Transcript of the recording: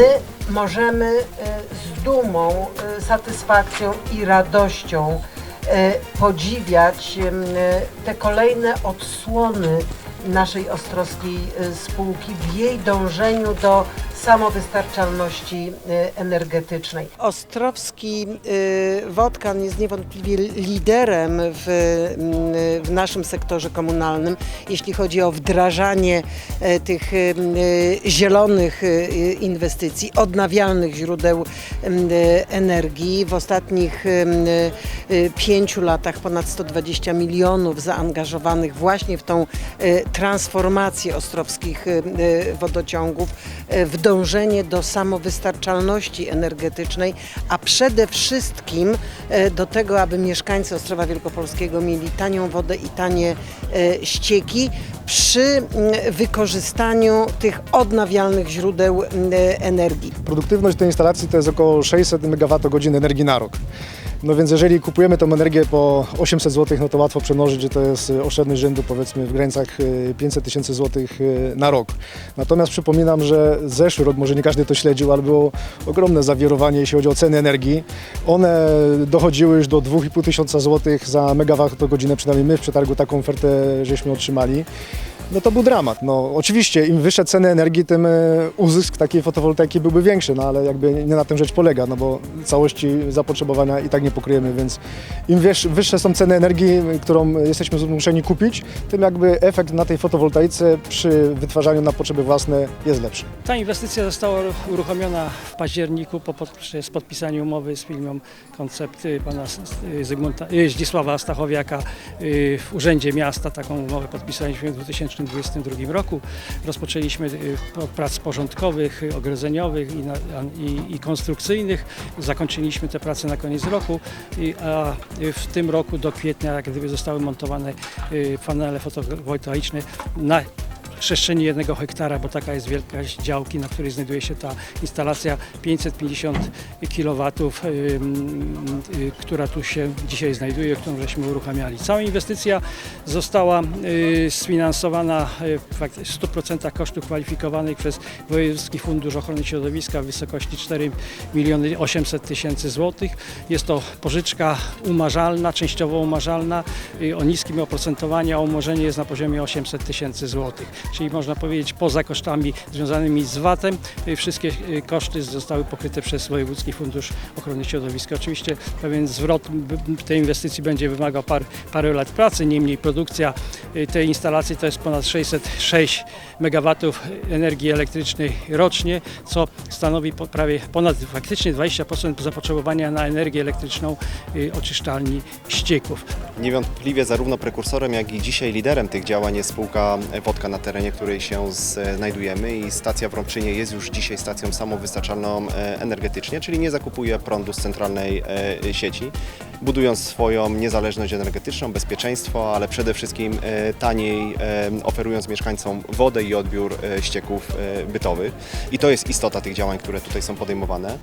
my możemy e, z dumą, e, satysfakcją i radością e, podziwiać te kolejne odsłony naszej ostrowskiej spółki w jej dążeniu do samowystarczalności e, energetycznej. Ostrowski e, Wodkan jest niewątpliwie liderem w, m, w naszym sektorze komunalnym, jeśli chodzi o wdrażanie e, tych zielonych inwestycji, odnawialnych źródeł energii. W ostatnich pięciu latach ponad 120 milionów zaangażowanych właśnie w tą transformację ostrowskich wodociągów, w dążenie do samowystarczalności energetycznej, a przede wszystkim e, do tego, aby mieszkańcy Ostrowa Wielkopolskiego mieli tanią wodę i tanie e, ścieki przy mm, wykorzystaniu tych odnawialnych źródeł mm, energii. Produktywność tej instalacji to jest około 600 MWh energii na rok. No więc jeżeli kupujemy tą energię po 800 zł, no to łatwo przemnożyć, że to jest y, oszczędność rzędu powiedzmy w granicach y, 500 tysięcy złotych y, na rok. Natomiast przypominam, że zeszły rok, może nie każdy to śledził, ale było ogromne zawirowanie, jeśli chodzi o ceny energii. One dochodziły już do 2,5 tysiąca złotych za megawattogodzinę, przynajmniej my w przetargu taką ofertę żeśmy otrzymali. No to był dramat. No, oczywiście im wyższe ceny energii, tym e, uzysk takiej fotowoltaiki byłby większy, no ale jakby nie na tym rzecz polega, no bo całości zapotrzebowania i tak nie pokryjemy, więc im wyż, wyższe są ceny energii, którą jesteśmy zmuszeni kupić, tym jakby efekt na tej fotowoltaice przy wytwarzaniu na potrzeby własne jest lepszy. Ta inwestycja została uruchomiona w październiku po podpisaniu umowy z firmą Koncept y, pana y, Zygmunta, y, Zdzisława Stachowiaka w Urzędzie Miasta. Taką umowę podpisaliśmy w 2022 roku. Rozpoczęliśmy y, prac porządkowych, y, ogrodzeniowych i, i, i konstrukcyjnych. Zakończyliśmy te prace na koniec roku, i, a y, w tym roku do kwietnia jak gdyby zostały montowane y, panele fotowoltaiczne na przestrzeni jednego hektara, bo taka jest wielkość działki, na której znajduje się ta instalacja 550 kW, która tu się dzisiaj znajduje, którą żeśmy uruchamiali. Cała inwestycja została y, sfinansowana y, w fakt- w 100% kosztów kwalifikowanych przez Wojewódzki Fundusz Ochrony Środowiska w wysokości 4 miliony 800 tysięcy złotych. Jest to pożyczka umarzalna, częściowo umarzalna y, o niskim oprocentowaniu, a umorzenie jest na poziomie 800 tysięcy złotych. Czyli można powiedzieć poza kosztami związanymi z VAT-em y, wszystkie y, koszty zostały pokryte przez Wojewódzki Fundusz Ochrony Środowiska. Oczywiście pewien zwrot tej inwestycji będzie wymagał par, parę lat pracy, niemniej produkcja y, tej instalacji to jest ponad 606 MW energii elektrycznej rocznie, co stanowi prawie ponad faktycznie 20% zapotrzebowania na energię elektryczną oczyszczalni ścieków. Niewątpliwie zarówno prekursorem, jak i dzisiaj liderem tych działań jest spółka Wodka na terenie, której się znajdujemy i stacja w Rąbczynie jest już dzisiaj stacją samowystarczalną e, energetycznie, czyli nie zakupuje prądu z centralnej e, sieci, budując swoją niezależność energetyczną, bezpieczeństwo, ale przede wszystkim e, taniej e, oferując mieszkańcom wodę i odbiór e, ścieków e, bytowych. I to jest istota tych działań, które tutaj są podejmowane.